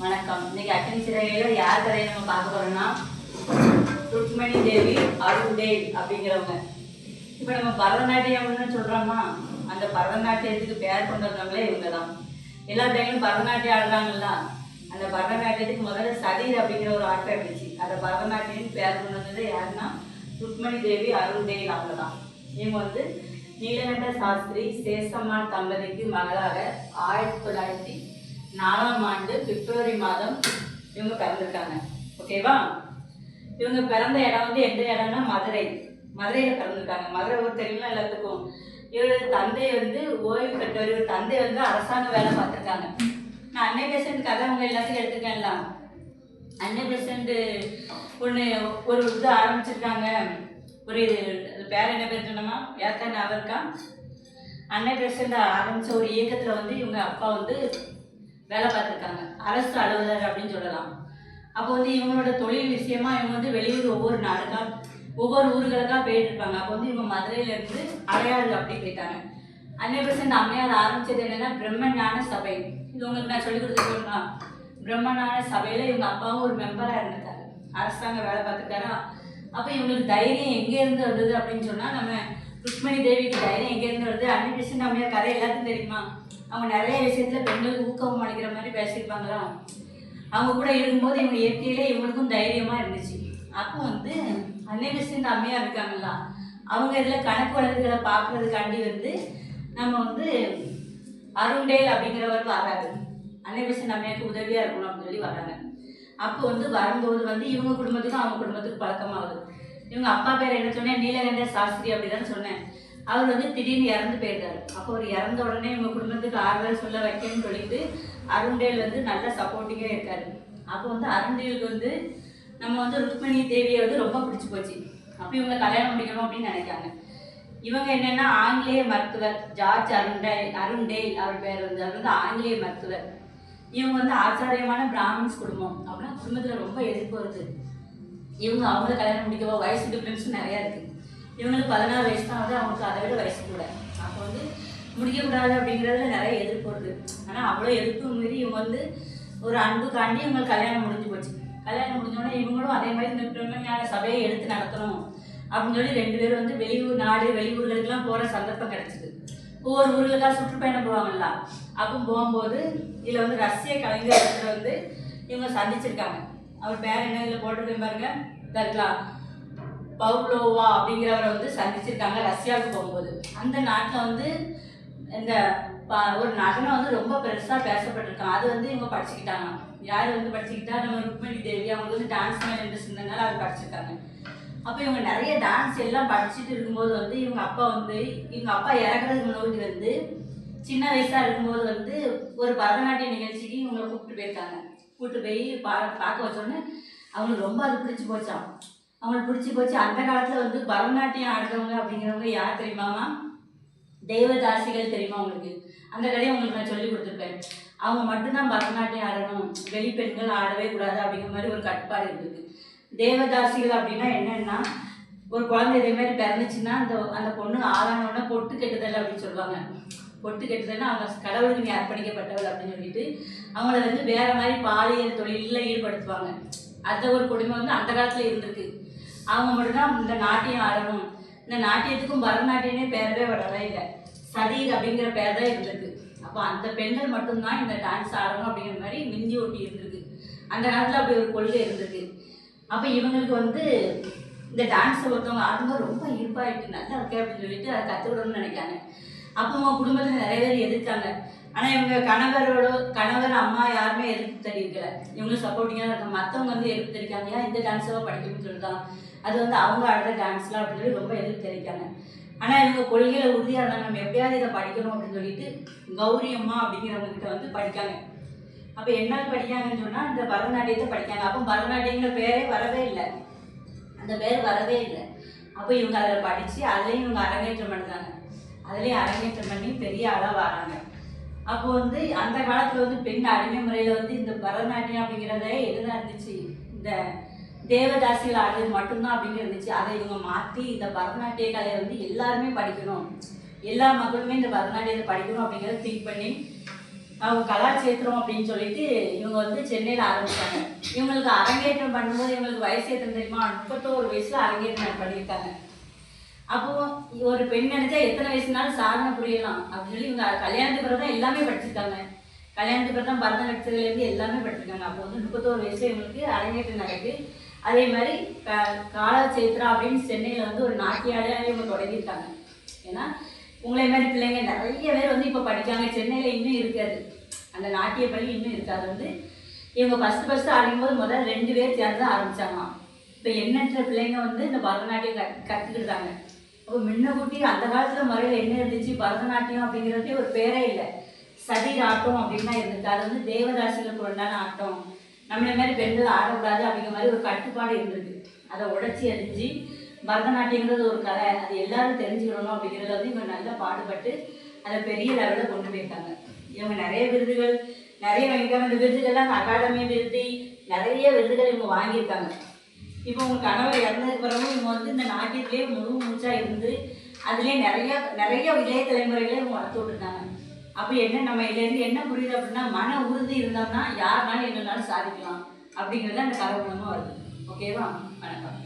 வணக்கம். இன்னைக்கு அக்னி சிறையில யார் கதையை நம்ம பார்க்க போறோம்னா ருக்மணி தேவி அருள்தேவ் அப்படிங்கிறவங்க. இப்போ நம்ம பரதநாட்டியம்னு சொல்றோம்னா அந்த பரதநாட்டியத்துக்கு பெயர் கொண்டு வந்தவங்களே இவங்க தான் எல்லா டைமும் பரதநாட்டியம் ஆடுறாங்கல்ல அந்த பரதநாட்டியத்துக்கு முதல்ல சதீர் அப்படிங்கிற ஒரு ஆட்டம் இருந்துச்சு. அந்த பரதநாட்டியம் பெயர் கொண்டு வந்தது யாருன்னா ருக்மணி தேவி அருள்தேவி அவங்க தான் இவங்க வந்து நீலகண்ட சாஸ்திரி சேஷம்மாள் தம்பதிக்கு மகளாக ஆயிரத்தி தொள்ளாயிரத்தி நாலாம் ஆண்டு பிப்ரவரி மாதம் இவங்க பிறந்திருக்காங்க. ஓகேவா இவங்க பிறந்த இடம் வந்து எந்த இடம்னா மதுரை. மதுரையில் பிறந்திருக்காங்க. மதுரை ஊர் தெரியுமா எல்லாத்துக்கும்? இவரது தந்தை வந்து ஓய்வு பெற்றவர். இவர் தந்தை வந்து அரசாங்க வேலை பார்த்துருக்காங்க. நான் அன்னை பேஷண்ட் கதை அவங்க எல்லாத்தையும் எடுத்துக்கேன்ல அன்னை பேஷண்ட் ஒன்று ஒரு இது ஆரம்பிச்சிருக்காங்க. ஒரு இது பேர் என்ன பேர் சொன்னோமா ஏற்கனவே அவருக்கா? இருக்கா அன்னை பேஷண்ட் ஆரம்பித்த ஒரு இயக்கத்தில் வந்து இவங்க அப்பா வந்து வேலை பார்த்துருக்காங்க. அரசு அலுவலர் அப்படின்னு சொல்லலாம். அப்போ வந்து இவங்களோட தொழில் விஷயமா இவங்க வந்து வெளியூர் ஒவ்வொரு நாடுக்கா ஒவ்வொரு ஊர்களுக்கா போயிட்டு இருப்பாங்க அப்போ வந்து இவங்க மதுரையில இருந்து அடையாறு அப்படி போயிட்டாங்க. அன்னை பெர்சன்ட் அம்மையார் ஆரம்பிச்சது என்னன்னா பிரம்ம ஞான சபை. இது உங்களுக்கு நான் சொல்லி கொடுத்து பிரம்ம ஞான சபையில இவங்க அப்பாவும் ஒரு மெம்பரா இருந்திருக்காரு. அரசாங்க வேலை பார்த்துருக்காரா? அப்போ இவங்களுக்கு தைரியம் எங்கே இருந்து வந்தது அப்படின்னு சொன்னா நம்ம ருக்மணி தேவிக்கு தைரியம் எங்கே இருந்து வருது? அன்னை பெர்சன்ட் அம்மையார் கதை எல்லாத்துக்கும் தெரியுமா? அவங்க நிறைய விஷயத்துல பெண்களுக்கு ஊக்கம் அளிக்கிற மாதிரி பேசியிருப்பாங்களா? அவங்க கூட இருக்கும்போது இவங்க இயற்கையிலே இவங்களுக்கும் தைரியமா இருந்துச்சு. அப்போ வந்து அன்னை விஷயம் அம்மையா இருக்காங்களா? அவங்க இதில் கணக்கு வழக்குகளை பார்க்கறதுக்காண்டி வந்து நம்ம வந்து அருண்டேல் அப்படிங்கிறவர் அன்னை அன்னைபிஸ்ட் அம்மையாக்கு உதவியாக இருக்கணும் அப்படின்னு சொல்லி வராங்க அப்போ வந்து வரும்போது வந்து இவங்க குடும்பத்துக்கும் அவங்க குடும்பத்துக்கும் பழக்கமாகுது. இவங்க அப்பா பேர் என்ன சொன்னேன் நீலகண்ட சாஸ்திரி அப்படிதான் சொன்னேன். அவர் வந்து திடீர்னு இறந்து போயிருந்தாரு அப்போ அவர் இறந்த உடனே இவங்க குடும்பத்துக்கு ஆறுதல் சொல்ல வைக்கணும்னு சொல்லிட்டு அருண்டேல் வந்து நல்ல சப்போர்ட்டிங்காக இருக்காரு. அப்போ வந்து அருண்டேலுக்கு வந்து நம்ம வந்து ருக்மணி தேவியை வந்து ரொம்ப பிடிச்சி போச்சு. அப்போ இவங்க கல்யாணம் முடிக்கணும் அப்படின்னு நினைக்காங்க இவங்க என்னென்னா ஆங்கிலேய மருத்துவர் ஜார்ஜ் அருண்டே அருண்டேல் அவர் பேர் வந்து அவர் வந்து ஆங்கிலேய மருத்துவர். இவங்க வந்து ஆச்சாரியமான பிராமின்ஸ் குடும்பம். அப்படின்னா குடும்பத்தில் ரொம்ப எதிர்ப்பு வருது. இவங்க அவங்கள கல்யாணம் முடிக்கவோ வயசு டிஃப்ரென்ஸும் நிறையா இருக்குது இவங்களுக்கு பதினாறு வயசு தான் வந்து அவங்களுக்கு அதை விட வயசு கூட. அப்போ வந்து முடிக்கக்கூடாது அப்படிங்கிறதுல நிறைய எதிர்ப்பு வருது ஆனால் அவ்வளோ எதிர்ப்பு மீறி இவங்க வந்து ஒரு அன்புக்காண்டி இவங்களுக்கு கல்யாணம் முடிஞ்சு போச்சு. கல்யாணம் முடிஞ்சோடனே இவங்களும் அதே மாதிரி இந்த பிரம்மஞான சபையை எடுத்து நடத்தணும் அப்படின்னு சொல்லி ரெண்டு பேரும் வந்து வெளியூர் நாடு வெளியூர்களுக்கெல்லாம் போகிற சந்தர்ப்பம் கிடச்சிது. ஒவ்வொரு ஊர்களுக்காக சுற்றுப்பயணம் போவாங்கல்ல. அப்போ போகும்போது இதில் வந்து ரஷ்ய கலைஞர் வந்து இவங்க சந்திச்சிருக்காங்க. அவர் பேர் என்ன? இதில் போட்டிருக்கேன் பாருங்க. தர்லா பவுலோவா அப்படிங்கிறவரை வந்து சந்திச்சிருக்காங்க ரஷ்யாவுக்கு போகும்போது. அந்த நாட்டில் வந்து இந்த ஒரு நடனம் வந்து ரொம்ப பெருசாக பேசப்பட்டிருக்கான் அது வந்து இவங்க படிச்சுக்கிட்டாங்க. யார் வந்து படிச்சுக்கிட்டா? நம்ம ருக்மணி தேவி. அவங்களுக்கு வந்து டான்ஸ் மேலே இன்ட்ரெஸ்ட் இருந்ததுனால அது படிச்சிருக்காங்க. அப்போ இவங்க நிறைய டான்ஸ் எல்லாம் படிச்சுட்டு இருக்கும்போது வந்து இவங்க அப்பா வந்து இவங்க அப்பா இறக்குறதுக்கு முன்னாடி வந்து சின்ன வயசாக இருக்கும்போது வந்து ஒரு பரதநாட்டிய நிகழ்ச்சிக்கு இவங்களை கூப்பிட்டு போயிருக்காங்க. கூப்பிட்டு போய் பா பார்க்க வச்சோடனே அவங்களுக்கு ரொம்ப அது பிடிச்சி போச்சான் அவங்களுக்கு பிடிச்சி போச்சு. அந்த காலத்தில் வந்து பரதநாட்டியம் ஆடுறவங்க அப்படிங்கிறவங்க யார் தெரியுமாமா தெய்வதாசிகள் தெரியுமா உங்களுக்கு? அந்த கதையை உங்களுக்கு நான் சொல்லி கொடுத்துருப்பேன். அவங்க மட்டும்தான் பரதநாட்டியம் ஆடணும். வெளி பெண்கள் ஆடவே கூடாது அப்படிங்கிற மாதிரி ஒரு கட்டுப்பாடு இருக்குது தேவதாசிகள் அப்படின்னா என்னென்னா ஒரு குழந்தை இதே மாதிரி பிறந்துச்சுன்னா அந்த அந்த பொண்ணு ஆளானோடனே பொட்டு கெட்டுதல் அப்படின்னு சொல்லுவாங்க. பொட்டு கெட்டுதல்னா அவங்க கடவுளுக்கு நீ அர்ப்பணிக்கப்பட்டவள் அப்படின்னு சொல்லிட்டு அவங்கள வந்து வேற மாதிரி பாலியல் தொழிலில் ஈடுபடுத்துவாங்க. அந்த ஒரு கொடுமை வந்து அந்த காலத்தில் இருந்திருக்கு. அவங்க மட்டும்தான் இந்த நாட்டியம் ஆடணும் இந்த நாட்டியத்துக்கும் பரதநாட்டியமே பேரவே வரவே இல்லை. சதீர் அப்படிங்கிற பேர் தான் இருந்திருக்கு. அப்போ அந்த பெண்கள் மட்டும்தான் இந்த டான்ஸ் ஆடணும் அப்படிங்கிற மாதிரி மிஞ்சி ஒட்டி இருந்திருக்கு. அந்த காலத்தில் அப்படி ஒரு கொள்கை இருந்திருக்கு. அப்போ இவங்களுக்கு வந்து இந்த டான்ஸை ஒருத்தவங்க ஆடும்போது ரொம்ப ஈர்ப்பாயிட்டு நல்லா இருக்கே அப்படின்னு சொல்லிட்டு அதை கற்றுக்கிடணும்னு நினைக்காங்க. அப்போ அவங்க குடும்பத்தில் நிறைய பேர் எதிர்த்தாங்க. ஆனால் இவங்க கணவரோட கணவர் அம்மா யாருமே எதிர்ப்பு தெரிவிக்கல. இவங்களும் சப்போர்ட்டிங்காக இருக்காங்க. மற்றவங்க வந்து எதிர்ப்பு தெரிவிக்காங்க ஏன் இந்த டான்ஸாக படிக்கணும்னு சொல்லிட்டாங்க அது வந்து அவங்க ஆடுற டான்ஸ்லாம் அப்படின்னு சொல்லி ரொம்ப எதிர்ப்பு தெரிவிக்காங்க ஆனால் இவங்க கொள்கையில் உறுதியாக இருந்தாங்க நம்ம எப்படியாவது இதை படிக்கணும் அப்படின்னு சொல்லிட்டு கௌரி அம்மா அப்படிங்கிறவங்க கிட்ட வந்து படிக்காங்க. அப்போ என்ன படிக்காங்கன்னு சொன்னால் இந்த பரதநாட்டியத்தை படிக்காங்க. அப்போ பரதநாட்டியங்கிற பேரே வரவே இல்லை. அந்த பேர் வரவே இல்லை. அப்போ இவங்க அதில் படித்து அதுலேயும் இவங்க அரங்கேற்றம் பண்ணுறாங்க அதுலேயும் அரங்கேற்றம் பண்ணி பெரிய ஆளாக வராங்க. அப்போ வந்து அந்த காலத்தில் வந்து பெண் அடிமை முறையில் வந்து இந்த பரதநாட்டியம் அப்படிங்கிறதே எதுதான் இருந்துச்சு. இந்த தேவதாசிகள் ஆடுறது மட்டும்தான் அப்படின்னு இருந்துச்சு அதை இவங்க மாற்றி இந்த பரதநாட்டிய கலையை வந்து எல்லாருமே படிக்கணும். எல்லா மக்களுமே இந்த பரதநாட்டியத்தை படிக்கணும் அப்படிங்கிறத திங்க் பண்ணி அவங்க கலாச்சேத்திரம் அப்படின்னு சொல்லிட்டு இவங்க வந்து சென்னையில் ஆரம்பித்தாங்க இவங்களுக்கு அரங்கேற்றம் பண்ணும்போது இவங்களுக்கு வயசு எத்தனை தெரியுமா? முப்பத்தோரு வயசில் அரங்கேற்றம் பண்ணியிருக்காங்க. அப்போ ஒரு பெண் நினைச்சா எத்தனை வயசுனாலும் சாதனை புரியலாம். அப்படின்னு சொல்லி இவங்க கல்யாணத்துக்கு பிறகு தான் எல்லாமே படிச்சிருக்காங்க. கல்யாணத்துக்கு பிறகு தான் பரதநாட்டியத்துலேருந்து எல்லாமே படிச்சிருக்காங்க. அப்போ வந்து முப்பத்தோரு வயசுல இவங்களுக்கு அரங்கேற்றம் நடக்குது. அதே மாதிரி க காலச்சேத்ரா அப்படின்னு சென்னையில் வந்து ஒரு நாட்டியாலையாக இவங்க தொடங்கியிருக்காங்க. ஏன்னா உங்களே மாதிரி பிள்ளைங்க நிறைய பேர் வந்து இப்போ படிக்காங்க சென்னையில் இன்னும் இருக்காது. அந்த நாட்டிய பள்ளி இன்னும் இருக்காது. வந்து இவங்க ஃபஸ்ட்டு ஃபஸ்ட்டு ஆடும்போது முதல்ல ரெண்டு பேர் சேர்ந்து தான் இப்போ எண்ணற்ற பிள்ளைங்க வந்து இந்த பரதநாட்டியம் கற்று கற்றுக்கிட்டாங்க அப்போ முன்ன கூட்டி அந்த காலத்தில் முறையில் என்ன இருந்துச்சு? பரதநாட்டியம் அப்படிங்கிறதே ஒரு பேரே இல்லை. சரீர ஆட்டம் அப்படின்னு தான் இருந்துச்சு. அது வந்து தேவதாசிகளுக்கு உண்டான ஆட்டம். நம்மளை மாதிரி பெண்கள் ஆடக்கூடாது அப்படிங்கிற மாதிரி ஒரு கட்டுப்பாடு இருந்திருக்கு. அதை உடச்சி அறிஞ்சு பரதநாட்டியங்கிறது ஒரு கலை. அது எல்லாரும் தெரிஞ்சுக்கணும் அப்படிங்கிறத வந்து இவங்க நல்லா பாடுபட்டு அதை பெரிய லெவலில் கொண்டு போயிருக்காங்க. இவங்க நிறைய விருதுகள் நிறைய வாங்கியிருக்காங்க. இந்த விருதுகள்லாம் அகாடமி விருது நிறைய விருதுகள் இவங்க வாங்கியிருக்காங்க. இப்போ உங்க கணவர் இறந்ததுக்கு பிறகு இவங்க வந்து இந்த நாட்டிலேயே முழு மூச்சாக இருந்து அதுலேயே நிறைய நிறைய இளைய தலைமுறைகளை இவங்க வளர்த்து விட்டுருக்காங்க. அப்போ என்ன நம்ம இதுலேருந்து என்ன புரியுது அப்படின்னா மன உறுதி இருந்தோம்னா யாருனாலும் என்னனாலும் சாதிக்கலாம் அப்படிங்கிறது அந்த கதை மூலமாக வருது ஓகேவா வணக்கம்.